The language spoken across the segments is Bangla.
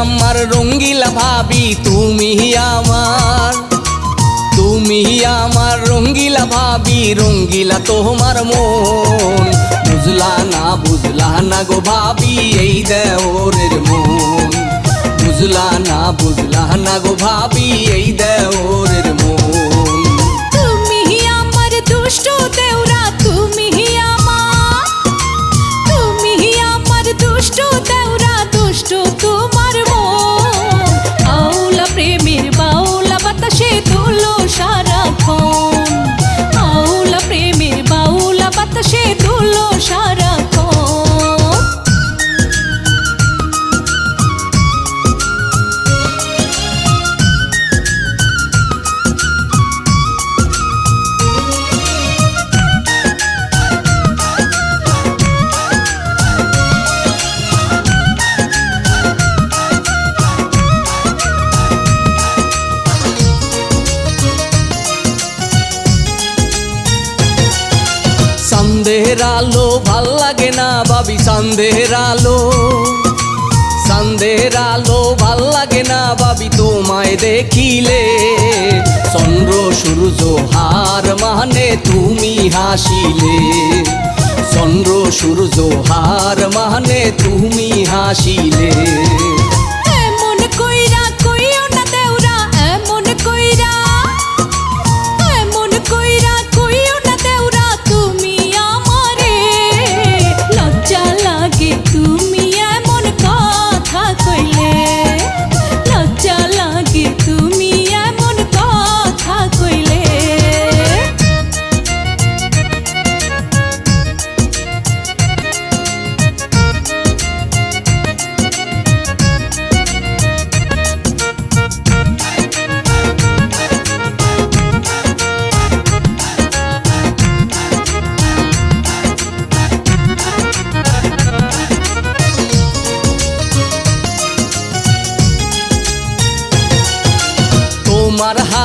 আমার রঙ্গিলা ভাবি, তুমি আমার। তুমি আমার রঙ্গিলা ভাবি, রঙ্গিলা তোমার মন। বুঝলা না বুঝলা না গো ভাবি, এই দেওরের মন। বুঝলা না বুঝলা না গো ভাবি, এই আলো, ভালো লাগে না ভাবি সন্দেহের আলো। সন্দেহের আলো, ভালো লাগে না ভাবি তোমায় দেখিলে। চন্দ্র, সূর্য, হার মানে তুমি হাসিলে। চন্দ্র, সূর্য, হার মানে তুমি হাসিলে।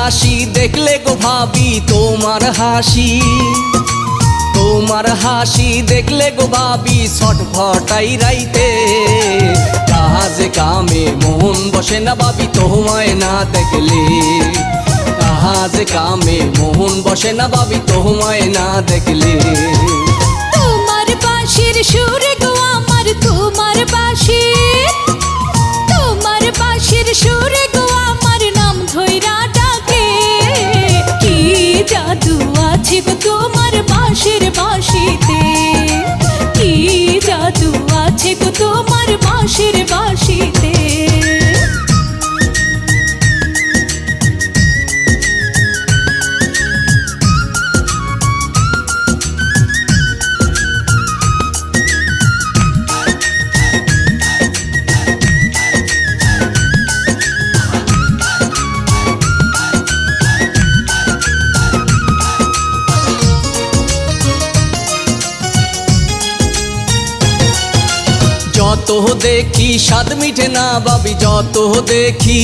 হাসি দেখলে গো ভাবি, তোমার হাসি। তোমার হাসি দেখলে গো ভাবি ছটফটাই রাইতে। কাজে কামে মন বসে না ভাবি, তোমায় না দেখলে। কাজে কামে মন বসে না ভাবি, তোমায় না দেখলে। তোমার বাঁশির সুরে গো আমার, তোমার বাঁশি যত দেখি স্বাদ মিঠে না ভাবি, যত দেখি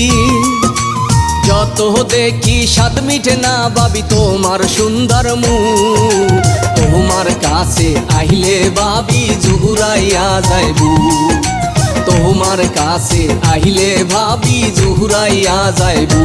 যত দেখি স্বাদ মিঠে না বাবি তোমার সুন্দর মুখ। তোমার কাছে আইলে ভাবি, জুহুরাইয়া যাইবু। তোমার কাছে আইলে ভাবি, জুহুরাইয়া যাইবু।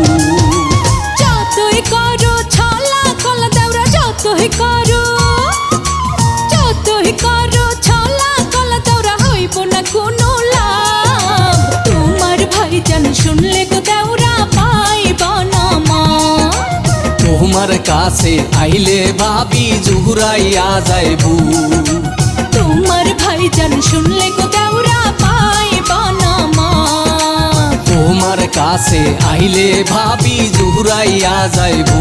তোমার কাছে আইলে ভাবি জুহুরাইয়া যাইবু। তোমার ভাইজান শুনলে গো দেওরা পাইব বানামা তোমার কাছে আইলে ভাবি জুহুরাইয়া যাইবু।